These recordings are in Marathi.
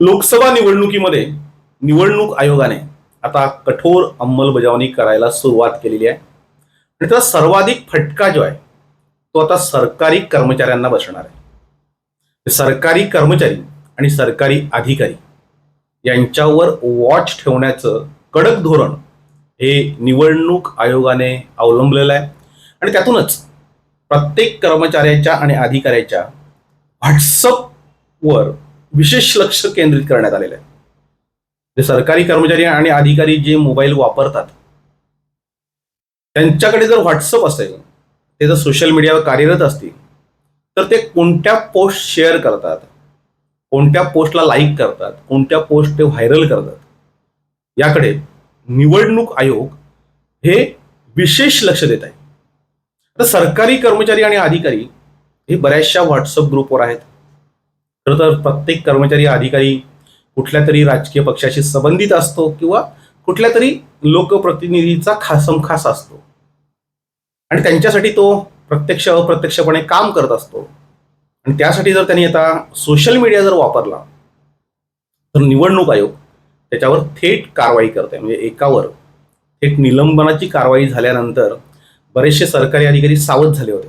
लोकसभा निवडणुकीमध्ये निवडणूक आयोगाने आता कठोर अंमलबजावणी करायला सुरुवात केलेली आहे. आणि त्याचा सर्वाधिक फटका जो आहे तो आता सरकारी कर्मचाऱ्यांना बसणार आहे. सरकारी कर्मचारी आणि सरकारी अधिकारी यांच्यावर वॉच ठेवण्याचं कडक धोरण हे निवडणूक आयोगाने अवलंबलेलं आहे. आणि त्यातूनच प्रत्येक कर्मचाऱ्याच्या आणि अधिकाऱ्याच्या व्हॉट्सअपवर विशेष लक्ष केंद्रित करण्यात आलेलं आहे. जे सरकारी कर्मचारी आणि अधिकारी जे मोबाईल वापरतात त्यांच्याकडे जर व्हॉट्सअप असेल ते जर सोशल मीडियावर कार्यरत असतील तर ते कोणत्या पोस्ट शेअर करतात कोणत्या पोस्टला लाईक करतात कोणत्या पोस्ट ते व्हायरल करतात याकडे निवडणूक आयोग हे विशेष लक्ष देत आहे. आता सरकारी कर्मचारी आणि अधिकारी हे बऱ्याचशा व्हॉट्सअप ग्रुपवर आहेत. खरं तर प्रत्येक कर्मचारी अधिकारी कुठल्या तरी राजकीय पक्षाशी संबंधित असतो किंवा कुठल्या तरी लोकप्रतिनिधीचा खासम खास असतो. आणि त्यांच्यासाठी तो प्रत्यक्ष अप्रत्यक्षपणे काम करत असतो. आणि त्यासाठी जर त्यांनी आता सोशल मीडिया जर वापरला तर निवडणूक आयोग त्याच्यावर थेट कारवाई करते म्हणजे एकावर थेट निलंबनाची कारवाई झाल्यानंतर बरेचसे सरकारी अधिकारी सावध झाले होते.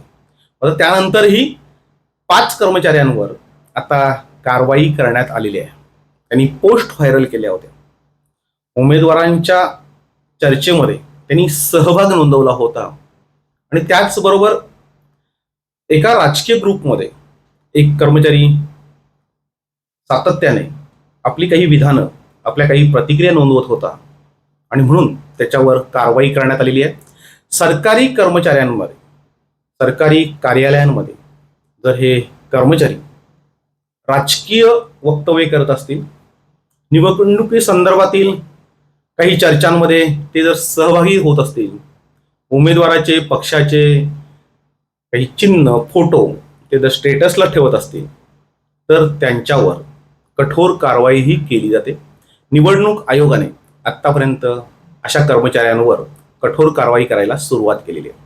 आता त्यानंतरही पाच कर्मचाऱ्यांवर आता कारवाई करण्यात आलेली आहे. त्यांनी पोस्ट व्हायरल केल्या होत्या. उमेदवारांच्या चर्चेमध्ये त्यांनी सहभाग नोंदवला होता. आणि त्याचबरोबर एका राजकीय ग्रुपमध्ये एक कर्मचारी सातत्याने आपली काही विधानं आपल्या काही प्रतिक्रिया नोंदवत होता. आणि म्हणून त्याच्यावर कारवाई करण्यात आलेली आहे. सरकारी कर्मचाऱ्यांमध्ये सरकारी कार्यालयांमध्ये जर हे कर्मचारी राजकीय वक्तव्य करत असतील. निवडणुकी संदर्भातील काही चर्चांमध्ये ते जर सहभागी होत असतील उमेदवाराचे पक्षाचे काही चिन्ह फोटो ते जर स्टेटसला ठेवत असतील तर त्यांच्यावर कठोर कारवाईही केली जाते. निवडणूक आयोगाने आत्तापर्यंत अशा कर्मचाऱ्यांवर कठोर कारवाई करायला सुरुवात केलेली आहे.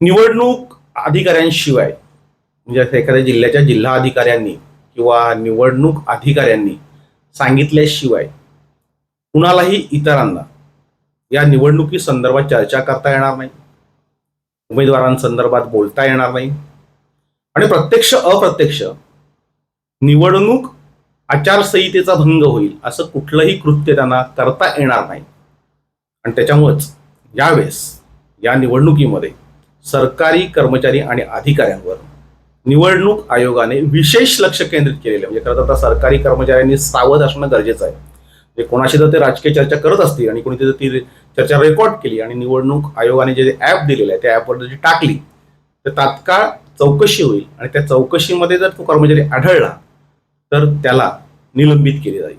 निवडणूक अधिकाऱ्यांशिवाय म्हणजे एखाद्या जिल्ह्याच्या जिल्हा अधिकाऱ्यांनी किंवा निवडणूक अधिकाऱ्यांनी सांगितल्याशिवाय कुणालाही इतरांना या निवडणुकी संदर्भात चर्चा करता येणार नाही उमेदवारांसंदर्भात बोलता येणार नाही आणि प्रत्यक्ष अप्रत्यक्ष निवडणूक आचारसंहितेचा भंग होईल असं कुठलंही कृत्य त्यांना करता येणार नाही. आणि त्याच्यामुळेच यावेळेस या निवडणुकीमध्ये सरकारी कर्मचारी आणि अधिकाऱ्यांवर निवडणूक आयोगाने विशेष लक्ष केंद्रित केलेलं आहे. म्हणजे खरं तर आता सरकारी कर्मचाऱ्यांनी सावध असणं गरजेचं आहे. म्हणजे कोणाशी जर ते राजकीय चर्चा करत असतील आणि कोणी जर ती चर्चा रेकॉर्ड केली आणि निवडणूक आयोगाने जे ॲप दिलेलं आहे त्या ॲपवर जी टाकली तर तात्काळ चौकशी होईल आणि त्या चौकशीमध्ये जर तो कर्मचारी आढळला तर त्याला निलंबित केले जाईल.